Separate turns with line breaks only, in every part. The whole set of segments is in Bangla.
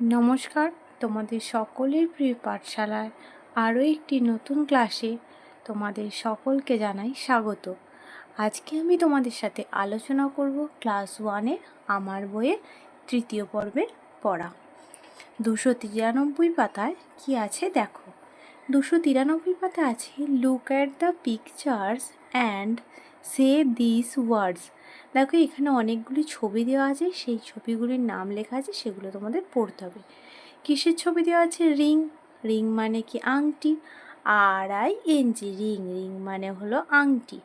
নমস্কার, তোমাদের সকলের প্রিয় পাঠশালায় আরও একটি নতুন ক্লাসে তোমাদের সকলকে জানাই স্বাগত। আজকে আমি তোমাদের সাথে আলোচনা করব ক্লাস ওয়ানে আমার বইয়ে তৃতীয় পর্বের পড়া। দুশো তিরানব্বই পাতায় কি আছে দেখো। দুশো তিরানব্বই পাতা আছে look at the pictures and say this words দেখো, এখানে অনেকগুলি ছবি দেওয়া আছে। সেই ছবিগুলির নাম লেখা আছে, সেগুলো তোমাদের পড়তে হবে। কিসের ছবি দেওয়া আছে? রিং। রিং মানে কি? আংটি। R I N G, ring. Ring মানে হলো আংটি।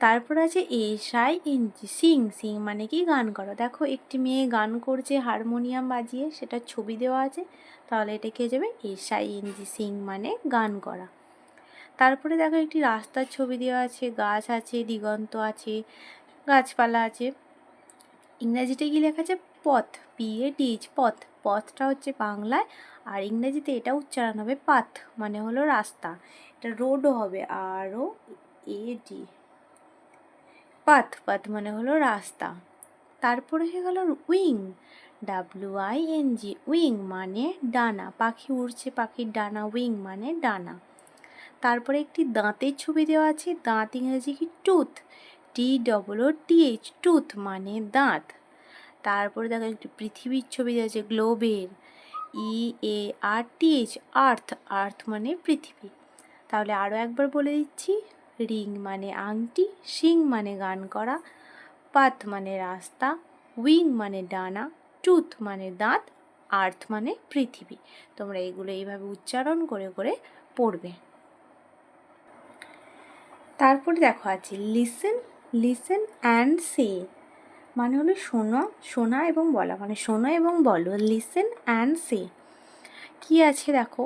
তারপর আছে S I N G, sing. Sing মানে কি? গান করা। দেখো, একটি মেয়ে গান করছে, হারমোনিয়াম বাজিয়ে, সেটার ছবি দেওয়া আছে। তাহলে এটা কে যাবে? S I N G, sing মানে গান করা। তারপরে দেখো, একটি রাস্তার ছবি দেওয়া আছে, গাছ আছে, দিগন্ত আছে গাছপালা আছে। ইংরাজিতে কি লেখা আছে? পথ পি এ টিচ পথ। পথটা হচ্ছে বাংলায় আর ইংরেজিতে এটা উচ্চারণ হবে পাথ মানে হলো রাস্তা। এটা রোডও হবে আরও এ ডি পাথ পাথ মানে হলো রাস্তা। তারপরে হয়ে গেল wing W I N G wing মানে ডানা। পাখি উড়ছে, পাখির ডানা, উইং মানে ডানা। তারপরে একটি দাঁতের ছবি দেওয়া আছে। দাঁত ইংরেজি কি? Tooth T double O T H tooth মানে দাঁত। তারপরে দেখো একটি পৃথিবীর ছবি আছে গ্লোবের ই এ আর টি এইচ আর্থ আর্থ মানে পৃথিবী। তাহলে আরও একবার বলে দিচ্ছি রিং মানে আংটি সিং মানে গান করা পাথ মানে রাস্তা উইং মানে ডানা টুথ মানে দাঁত আর্থ মানে পৃথিবী। তোমরা এগুলো এইভাবে উচ্চারণ করে করে পড়বে। তারপরে দেখো আছে লিসেন লিসেন অ্যান্ড সে মানে হলো শোনো, শোনা এবং বলা। মানে শোনো এবং বলো। লিসেন অ্যান্ড সে কী আছে দেখো?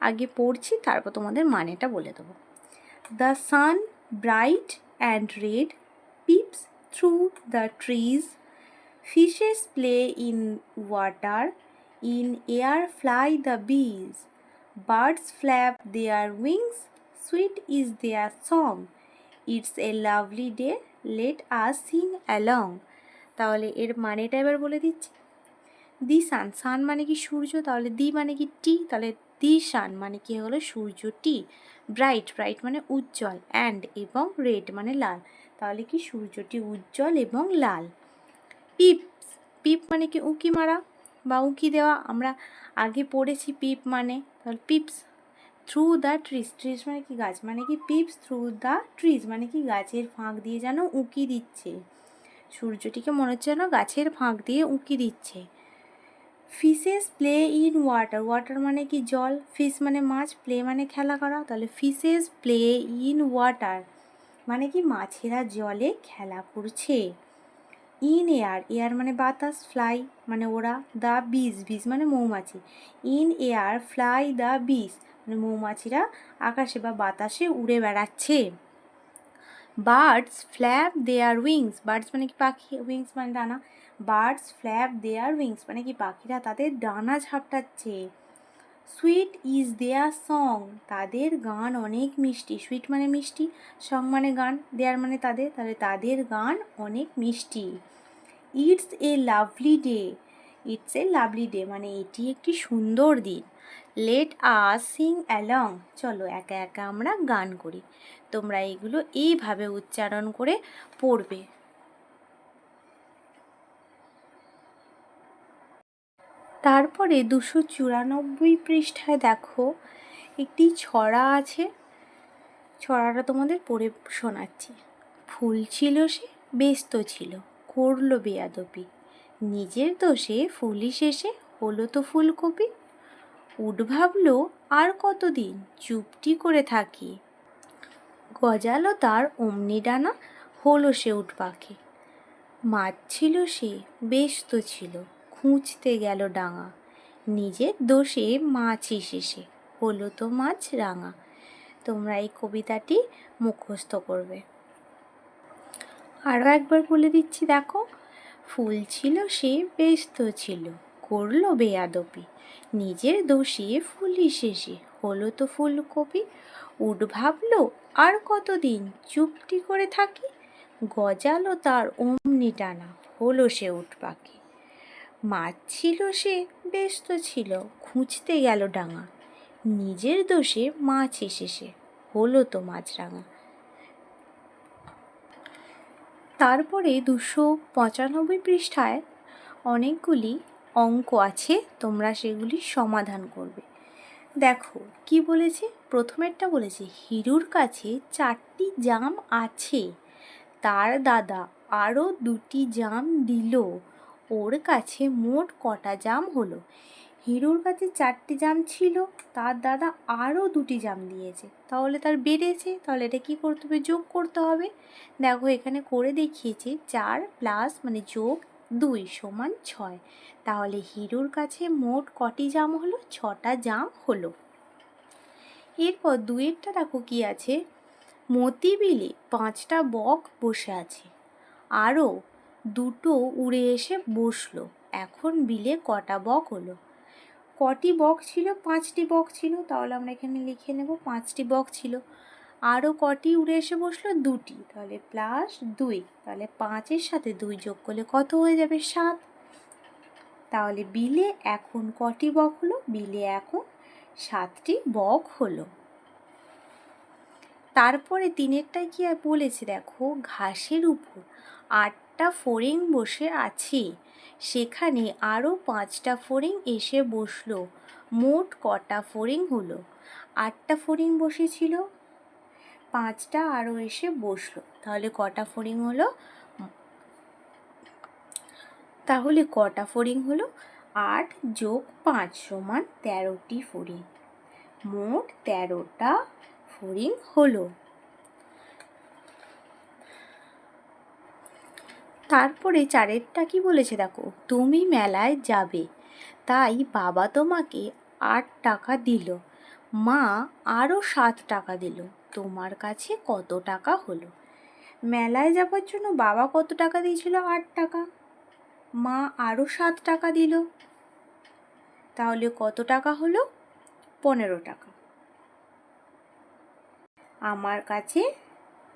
আগে পড়ছি, তারপর তোমাদের মানেটা বলে দেবো। The sun bright and red peeps through the trees fishes play in water in air fly the bees birds flap their wings sweet is their song it's a lovely day let us sing along তাহলে এর মানেটা এবার বলে দিচ্ছি। দি সান সান মানে কি সূর্য? তাহলে দি মানে কি টি? তাহলে দি সান মানে কি হলো সূর্য টি। ব্রাইট ব্রাইট মানে উজ্জ্বল অ্যান্ড এবং রেড মানে লাল। তাহলে কি সূর্যটি উজ্জ্বল এবং লাল? পিপ পিপ মানে কি উঁকি মারা বা উঁকি দেওয়া? আমরা আগে পড়েছি পিপ মানে। তাহলে peeps through the trees trees মানে কি গাছ? মানে কি পিপস থ্রু দ্য ট্রিজ মানে কি গাছের ফাঁক দিয়ে যেন উঁকি দিচ্ছে। সূর্যটিকে মনে হচ্ছে যেন গাছের ফাঁক দিয়ে উঁকি দিচ্ছে। Fishes play in water water মানে কি জল? ফিশ মানে মাছ প্লে মানে খেলা করা। তাহলে ফিশেস প্লে ইন ওয়াটার মানে কি মাছেরা জলে খেলা করছে। ইন এয়ার এয়ার মানে বাতাস ফ্লাই মানে ওরা দ্য বিজ বিজ মানে মৌমাছি। In air fly the bees মানে মৌমাছিরা আকাশে বা বাতাসে উড়ে বেড়াচ্ছে। Birds flap their wings birds মানে কি পাখি? উইংস মানে ডানা। বার্ডস ফ্ল্যাপ দেয়ার উইংস মানে কি পাখিরা তাদের ডানা ঝাপটাচ্ছে। Sweet is their song. তাদের গান অনেক মিষ্টি। সুইট মানে মিষ্টি, সং মানে গান, দেয়ার মানে তাদের। তাহলে তাদের গান অনেক মিষ্টি। It's a lovely day. It's a lovely day মানে এটি একটি সুন্দর দিন। Let us sing along. চলো একা একা আমরা গান করি। তোমরা এইগুলো এইভাবে উচ্চারণ করে পড়বে। তারপরে দুশো চুরানব্বই পৃষ্ঠায় দেখো, একটি ছড়া আছে। ছড়াটা তোমাদের পড়ে শোনাচ্ছি। ফুল ছিল সে, ব্যস্ত ছিল, করল বেয়াদপি নিজের দোষে ফুলি শেষে হলো তো ফুলকপি। উঠ ভাবলো, আর কতদিন চুপটি করে থাকি? গজালো তার অমনি ডানা, হলো সে উঠ পাখি। মাছ ছিল সে, ব্যস্ত ছিল খুঁজতে গেল ডাঙা। নিজের দোষে মাছই শেষে হলো তো মাছ রাঙা। তোমরা এই কবিতাটি মুখস্থ করবে। আরও একবার বলে দিচ্ছি, দেখো, ফুল ছিল সে, ব্যস্ত ছিল, করল বেয়াদপি। নিজের দোষে ফুলি শেষে হলো তো ফুলকপি। উঠ ভাবলো, আর কতদিন চুপটি করে থাকি? গজালো তার অমনি টানা, হলো সে উঠ পাখি। মাছ ছিল সে, ব্যস্ত ছিল, খুঁজতে গেল ডাঙা। নিজের দোষে মাছ এসেছে, হলো তো মাছরাঙা তারপরে দুশো পঁচানব্বই পৃষ্ঠায় অনেকগুলি অঙ্ক আছে, তোমরা সেগুলি সমাধান করবে। দেখো, কি বলেছে? প্রথমেরটা বলেছে, হিরুর কাছে চারটি জাম আছে, তার দাদা আরও দুটি জাম দিল। ওর কাছে মোট কটা জাম হলো? হিরুর কাছে চারটি জাম ছিল, তার দাদা আরও দুটি জাম দিয়েছে। তাহলে তার বেড়েছে, তাহলে এটা কী করতে হবে? যোগ করতে হবে। দেখো, এখানে করে দেখিয়েছে, চার প্লাস মানে যোগ দুই সমান ছয়। তাহলে হিরুর কাছে মোট কটি জাম হলো? ছটা জাম হলো। এরপর দুয়েরটা দেখো কি আছে। মতি বিলে পাঁচটা বক বসে আছে। আরও দুটো উড়ে এসে বসল। এখন বিলে কটা বক হলো? কটি বক ছিল? পাঁচটি বক ছিল। তাহলে আমরা এখানে লিখে নেব পাঁচটি বক ছিল। আরও কটি উড়ে এসে বসল? দুটি। তাহলে প্লাস দুই। তাহলে পাঁচের সাথে দুই যোগ করলে কত হয়ে যাবে? সাত। তাহলে বিলে এখন কটি বক হলো? বিলে এখন সাতটি বক হলো। তারপরে তিনেরটায় কি বলেছে? দেখো, ঘাসের উপর। আটটা ফড়িং বসে আছি। সেখানে আরও পাঁচটা ফড়িং এসে বসল। মোট কটা ফড়িং হলো? আটটা ফড়িং বসেছিল। পাঁচটা আরও এসে বসল। তাহলে কটা ফড়িং হলো? তাহলে কটা ফড়িং হলো? আট যোগ পাঁচ সমান তেরোটি ফড়িং। মোট তেরোটা ফড়িং হলো। তারপরে চারেরটা কি বলেছে দেখো? তুমি মেলায় যাবে। তাই বাবা তোমাকে আট টাকা দিল। মা আরও সাত টাকা দিল। তোমার কাছে কত টাকা হলো? মেলায় যাবার জন্য বাবা কত টাকা দিয়েছিল আট টাকা? মা আরও সাত টাকা দিল। তাহলে কত টাকা হলো? পনেরো টাকা। আমার কাছে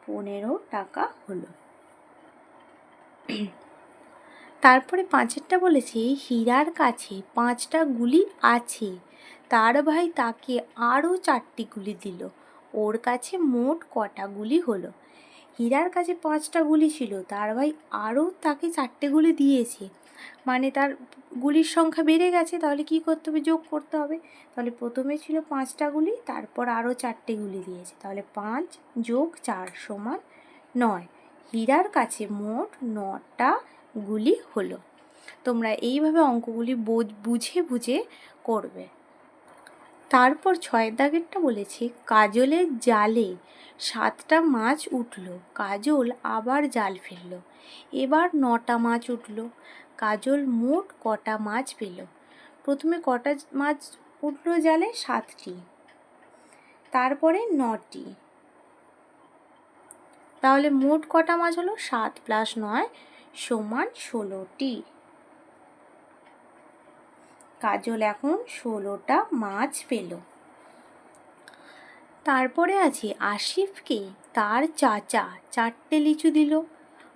পনেরো টাকা হলো। তারপরে পাঁচেরটা বলেছে, হীরার কাছে পাঁচটা গুলি আছে। তার ভাই তাকে আরও চারটি গুলি দিল। ওর কাছে মোট কটা গুলি হলো? হীরার কাছে পাঁচটা গুলি ছিল। তার ভাই আরও তাকে চারটে গুলি দিয়েছে। মানে তার গুলির সংখ্যা বেড়ে গেছে, তাহলে কি করতে হবে? যোগ করতে হবে। তাহলে প্রথমে ছিল পাঁচটা গুলি, তারপর আরও চারটে গুলি দিয়েছে। তাহলে পাঁচ যোগ চার সমান নয়। হীরার কাছে মোট নটা গুলি হলো। তোমরা এইভাবে অঙ্কগুলি বুঝে বুঝে করবে। তারপর ছয় দাগেরটা বলেছে, কাজলের জালে সাতটা মাছ উঠল, কাজল আবার জাল ফেলল। এবার নটা মাছ উঠল, কাজল মোট কটা মাছ পেল? প্রথমে কটা মাছ উঠল জালে? সাতটি। তারপরে নটি। তাহলে মোট কটা মাছ হলো? সাত প্লাস নয় সমান ষোলোটি। কাজল এখন ষোলোটা মাছ পেল। তারপরে আছে আসিফকে, তার চাচা চারটে লিচু দিল।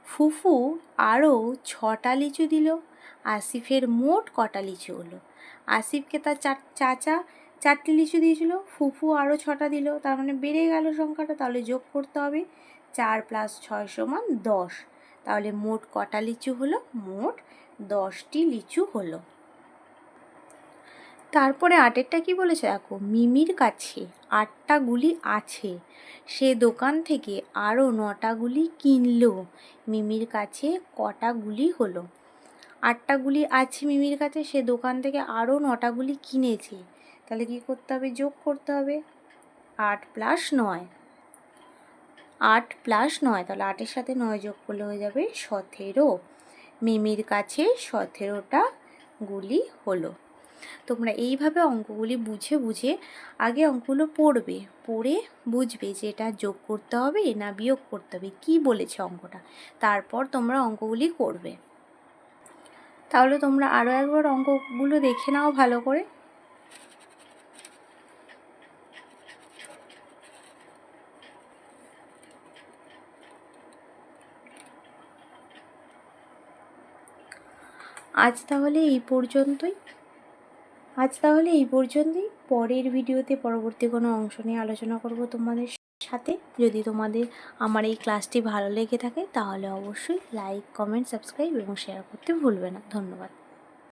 ফুফু আরও ছটা লিচু দিল। আসিফের মোট কটা লিচু হলো? আসিফকে তার চাচা চারটে লিচু দিয়েছিল, ফুফু আরও ছটা দিল। তার মানে বেড়ে গেল সংখ্যাটা, তাহলে যোগ করতে হবে। চার প্লাস ছয় সমান দশ। তাহলে মোট কটা লিচু হলো? মোট দশটি লিচু হলো। তারপরে আটেরটা কি বলেছে দেখো? মিমির কাছে আটটা গুলি আছে। সে দোকান থেকে আরও নটা গুলি কিনলো। মিমির কাছে কটা গুলি হলো? আটটা গুলি আছে মিমির কাছে, সে দোকান থেকে আরও নটা গুলি কিনেছে। তাহলে কি করতে হবে? যোগ করতে হবে। আট প্লাস নয়। আট প্লাস নয়, তাহলে আটের সাথে নয় যোগ করলে হয়ে যাবে সতেরো। মিমির কাছে সতেরোটা গুলি হলো। তোমরা এইভাবে অঙ্কগুলি বুঝে বুঝে আগে অঙ্কগুলো পড়বে, পড়ে বুঝবে যে এটা যোগ করতে হবে না বিয়োগ করতে হবে, কী বলেছে অঙ্কটা। তারপর তোমরা অঙ্কগুলি করবে। তাহলে তোমরা আরও একবার অঙ্কগুলো দেখে নাও ভালো করে। আজ তাহলে এই পর্যন্তই। আজ তাহলে এই পর্যন্তই। পরের ভিডিওতে পরবর্তী কোনো অংশ নিয়ে আলোচনা করব তোমাদের সাথে। যদি তোমাদের আমার এই ক্লাসটি ভালো লেগে থাকে, তাহলে অবশ্যই লাইক কমেন্ট সাবস্ক্রাইব এবং শেয়ার করতে ভুলবে না। ধন্যবাদ।